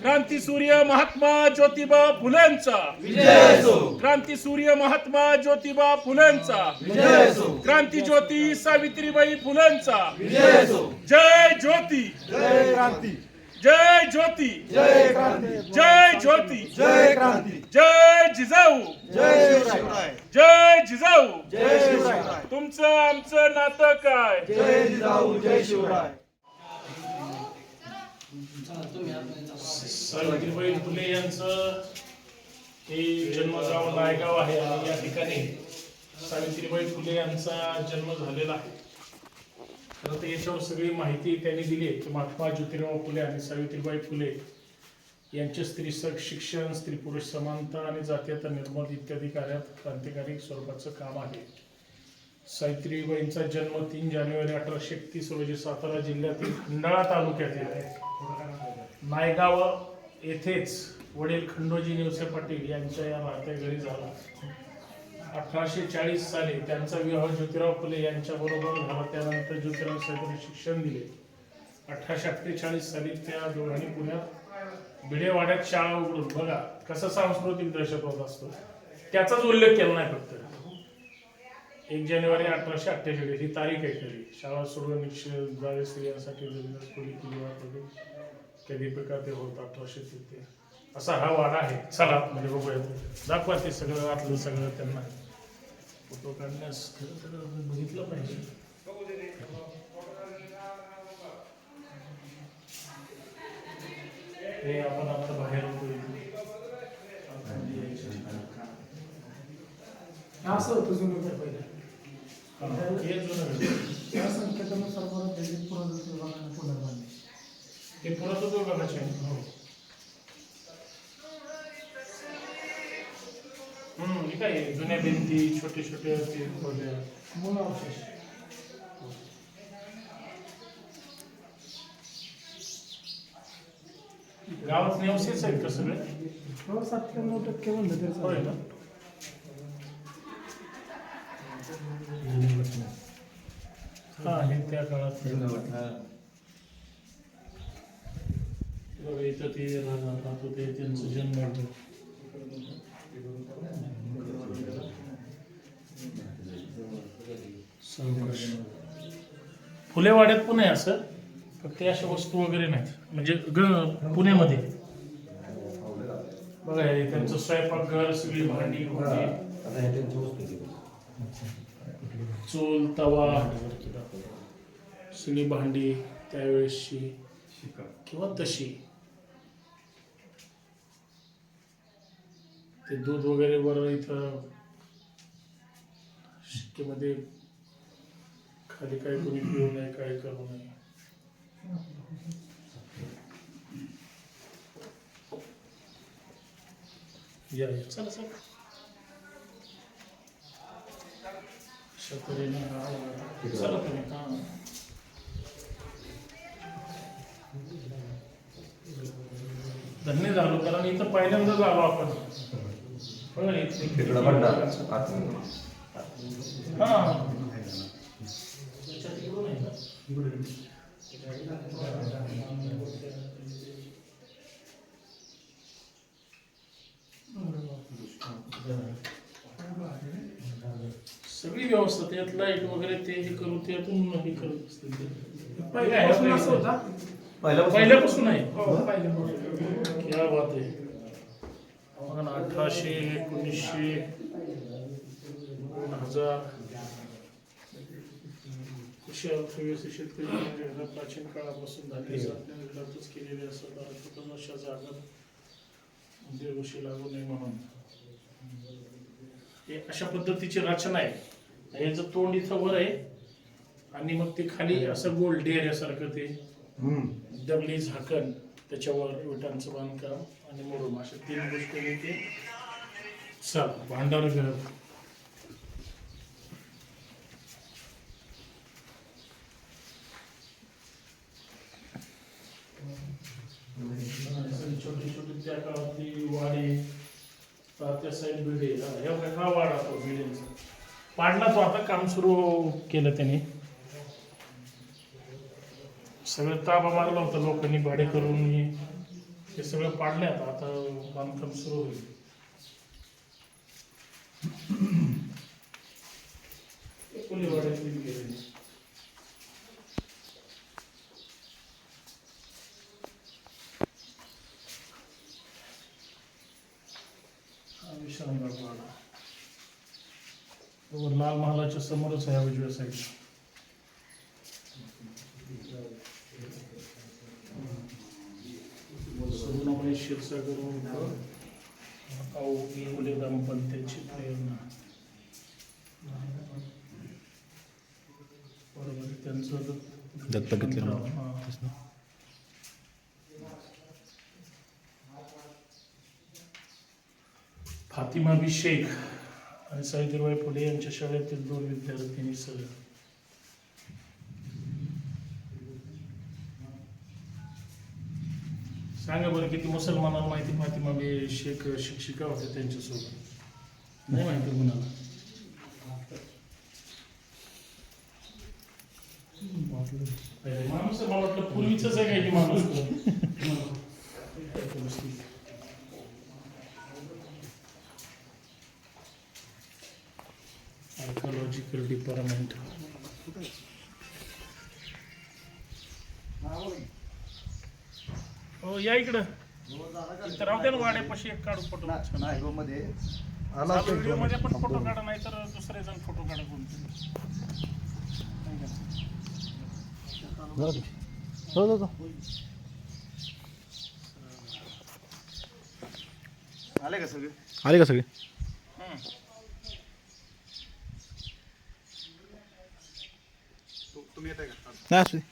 क्रांती सूर्य महात्मा ज्योतिबा फुलेंचा क्रांती सूर्य महात्मा ज्योतिबा फुलेंचा क्रांती ज्योती सावित्रीबाई फुलेंचा जय ज्योती. जय क्रांती. जय ज्योती। जय क्रांती। जय ज्योती। जय क्रांती। जय जिजाऊ। जय शिवराय। जय जिजाऊ। जय शिवराय। तुमचं आमचं नातं काय? जय जिजाऊ जय शिवराय। सावित्रीबाई फुले यांचं हे जन्मगाव नायगाव आहे आणि या ठिकाणी सावित्रीबाई फुले यांचा जन्म झालेला आहे. तर ते याच्यावर सगळी माहिती त्यांनी दिली आहे. की महात्मा ज्योतिराव फुले आणि सावित्रीबाई फुले यांचे स्त्री शिक्षण स्त्री पुरुष समानता आणि जातीयता निर्मूल इत्यादी कार्यात क्रांतिकारी स्वरूपाचं काम आहे. सावित्रीबाईंचा जन्म तीन जानेवारी अठराशे एकतीस रोजी सातारा जिल्ह्यातील खंडाळा तालुक्यातील नायगाव येथेच वडील खंडोजी निवसे पाटील यांच्या या राहत्या घरी झाला. अठराशे चाळीस साली त्यांचा विवाह ज्योतिराव फुले यांच्या बरोबर झाला. त्यानंतर ज्योतिराव साहेबांनी शिक्षण दिले. अठराशे अठ्ठेचाळीस साली त्या दोघांनी पुण्यात भिडेवाड्यात शाळा उघडून. बघा कसा सांस्कृतिक दहशतवाद असतो. त्याचाच उल्लेख केला नाही फक्त. एक जानेवारी अठराशे अठ्ठेचाळीस ही तारीख आहे खरी शाळा सोडून निश्चय स्त्रियांसाठी कधी प्रकार ते होत अठराशे ते असा हा वाडा आहे. चला म्हणजे बघूया. दाखवा ते सगळं आतलं सगळं त्यांना. फोटो काढण्यास खरं तर बघितलं पाहिजे हे आपण आता बाहेर होतो. असं होतं जुनं घर पहिलं हा, जुनं. त्या संकेतानुसार परत पुरातत्व विभागाने पुनर्बांधणी हे पुरातत्व विभागाचे हो हे काय आहे? जुन्या भिंती छोटे छोटे ते खोल्या मूळ अवशेष गावात नेवसेच आहेत का सगळे हो सत्त्याण्णव टक्के म्हणलं तरी होय चालेल. ना हा हे त्या काळात बघा, इथं ते राहत होते त्यांचं जन्म होतं. फुलेवाड्यात पण आहे असं फक्त अशा वस्तू वगैरे नाहीत. म्हणजे ग पुण्यामध्ये. बघा हे त्यांचं स्वयंपाकघर सगळी भांडी चूल तवा सगळी भांडी त्यावेळेसची किंवा तशी. ते दूध वगैरे बरं इथं शिक्केमध्ये खाली काय कोणी पिऊ नये काय करू नये. या या. चला चला. अशा तऱ्हेने हा चला तुम्ही हा. धन्य झालो कारण इथं पहिल्यांदाच आलो आपण. इथे. किती हा त्याच्यात इकडून आहे का? सगळी व्यवस्था त्यात लाइट वगैरे ते हे करून त्यातून हे करत असतील ते. पहिल्यापासून असं होता? पहिल्यापासून? आहे हो क्या बात आहे. अठराशे एकोणीसशे दोन हजार. कृषी अर्थव्यवस्था शेतकरी कामगारांना प्राचीन काळापासून धान्य साठवण्यातच केलेले असतात. अर्थतंत्र अशा जागा उद्योगशी लागू नये म्हणून. हे अशा पद्धतीची रचना आहे. याचं तोंड इथं वर आहे. आणि मग ते खाली असं गोल डेऱ्यासारखं ते दगडी झाकण त्याच्यावर विटांचं बांधकाम आणि मुरुम अशा तीन गोष्टी ते चल भांडार घर छोटी छोटी त्या काळातली वाडी त्या साईड बिल्डिंग हे हा वाडा तो बिल्डिंगचा पाडला तो आता काम सुरू केलं त्याने. सगळं ताबा मारला होता लोकांनी भाडे करून हे. ते सगळं पाडले आता. आता बांधकाम सुरू होईल. कोलीवाड्यातील वाड्यात गेले विश्रामबाग वाडा बरोबर लाल महालाच्या समोरच आहे उजव्या क्षीरसागर प्रेरणा. बरोबर त्यांचं दत्तक. फातिमा बी शेख आणि सावित्रीबाई फुले यांच्या शाळेतील दोन विद्यार्थिनी सह सांगा बरं किती मुसलमानांना माहिती फातिमा बी शेख शिक्षिका होत्या त्यांच्यासोबत नाही माहिती कुणाला माणूस मला वाटलं पूर्वीच आहे काय की माणूस आर्कॉलॉजिकल डिपार्टमेंट हो या इकडं. इथं राहू दे ना वाड्यापाशी एक काढू फोटो नाही गो मध्ये चालू व्हिडिओमध्ये पण फोटो काढा नाही तर दुसरे जण फोटो काढा कोणते. जाऊ, जाऊ, जाऊ. आले का सगळे? आले का सगळे? तुम्ही येताय का? नाही असू दे.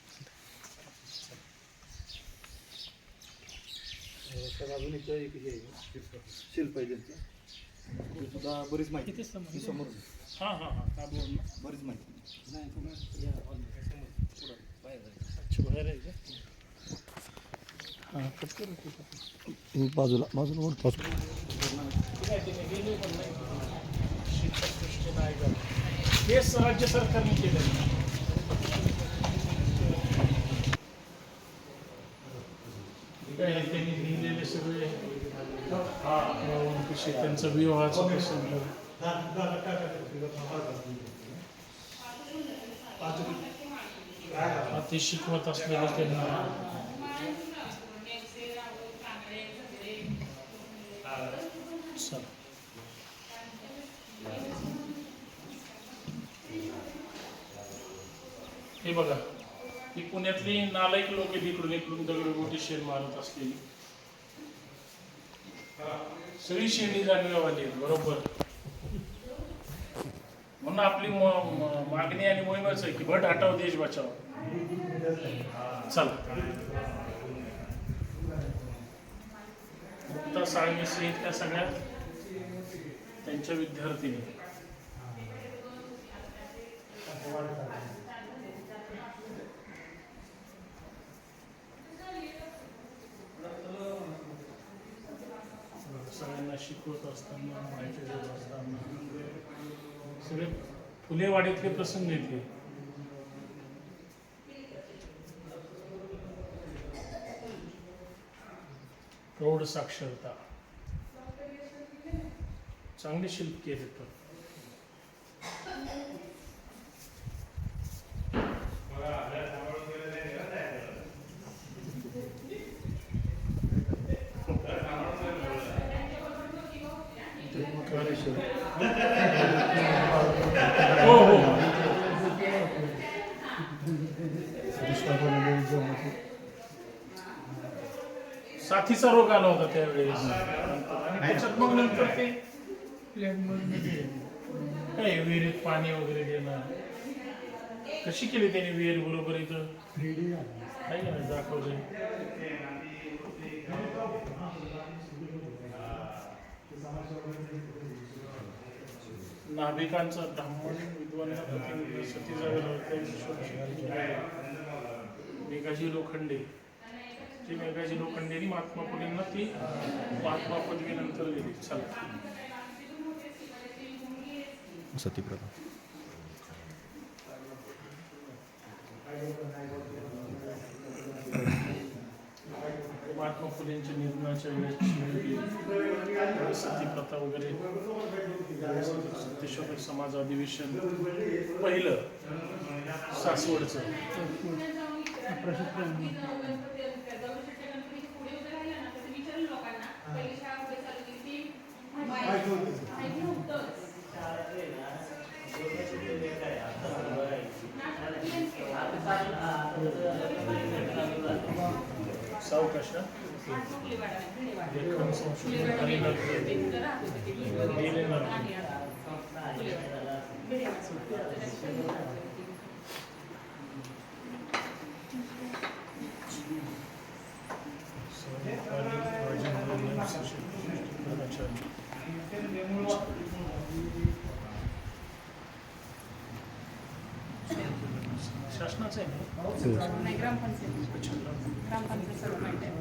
अजून एक एक हे आहे, शिल्प आहे त्यांचं. ते सुद्धा बरीच माहिती समोर? ही समोर हा हा हा का बोल ना बरीच माहिती आहे. हा? बाजूला बाजूला वर बाजूला हेच राज्य सरकारने केलं काय आहे, त्यांनी लिहिलेले सगळे हा कसे त्यांचा विवाहाचा प्रसंग. ते शिकवत असलेलं त्यांना. हे बघा ही पुण्यातली नालायक लोक आहेत इकडून इकडून दगडगोटी शेण मारत असलेली. सगळी शेणी जाणीवाली आहेत बरोबर. म्हणून आपली म- मागणी आणि मोहीमच आहे की भट हटाव देश बचाव. चला. मुक्ता साळवेसी आहेत त्या सगळ्या त्यांच्या विद्यार्थिनी. सगळ्यांना शिकवत असताना माहिती देत असताना. सगळे फुलेवाडीतले प्रसंग येते प्रौढ साक्षरता. चांगले शिल्प केले पण हो हो साथीचा रोग आला होता त्यावेळेस. त्याच्यात मग नंतर ते काय विहिरीत पाणी वगैरे देणं? कशी केली त्याने विहीर बरोबर इथं? काय नाही? दाखवलंय नाभिकांचा ब्राह्मण विद्वांना प्रतिनिधी सती जावे मेघाजी लोखंडे. ती वेगाची लोखंडेरी महात्मा फुलेंना ती महात्मा पदवीनंतर दिली. चालत सतीप्रथा महात्मा फुलेंच्या निर्णयाच्या वेळेस सतीप्रथा वगैरे सत्यशोधक समाज अधिवेशन पहिलं सासवडचं. अठराशे त्र्याण्णव सावकाश लेखन संशोधन आणि नर्तकी. दिले नर्तकी. सहकारी राजेंद्र निवासी शिक्षणाचार्य. शासनाचं आहे ना? नाही ग्रामपंचायत अच्छा. ग्रामपंचायत सर्व माहिती आहे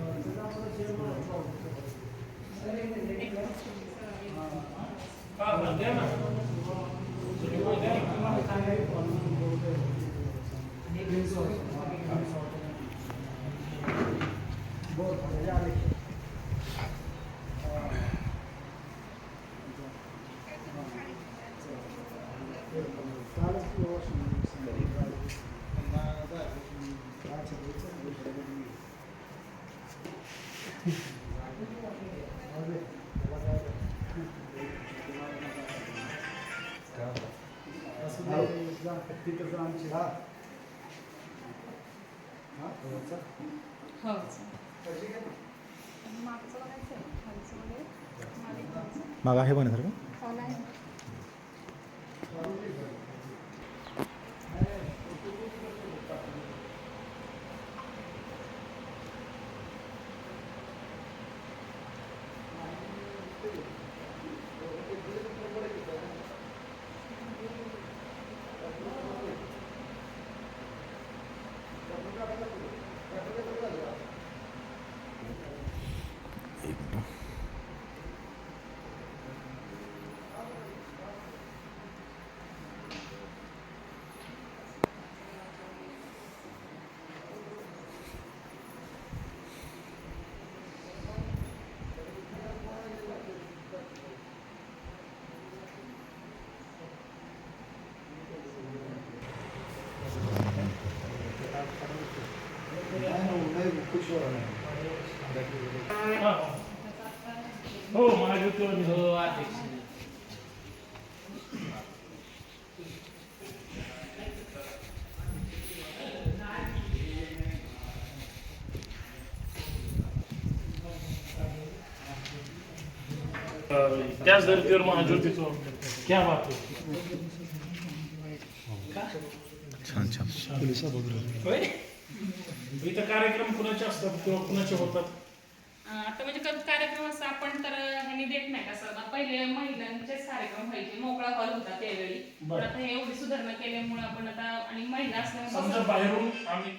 हा, ना. हो. मागचं हा. हो महायुतीवर हो अध्यक्ष त्याच धर्तीवर महाज्योतीचं क्या बात आहे छान छान पोलिसा बघू इथं कार्यक्रम कुणाचे असतात किंवा कुणाचे होतात? आता म्हणजे कधी कार्यक्रम असं आपण तर ह्यांनी देत नाही का सर पहिले महिलांचेच कार्यक्रम व्हायचे. मोकळा हॉल होता त्यावेळी. पण. आता हे एवढी सुधारणा केल्यामुळे आपण आता आणि महिला समजा असल्यामुळे बाहेरून आम्ही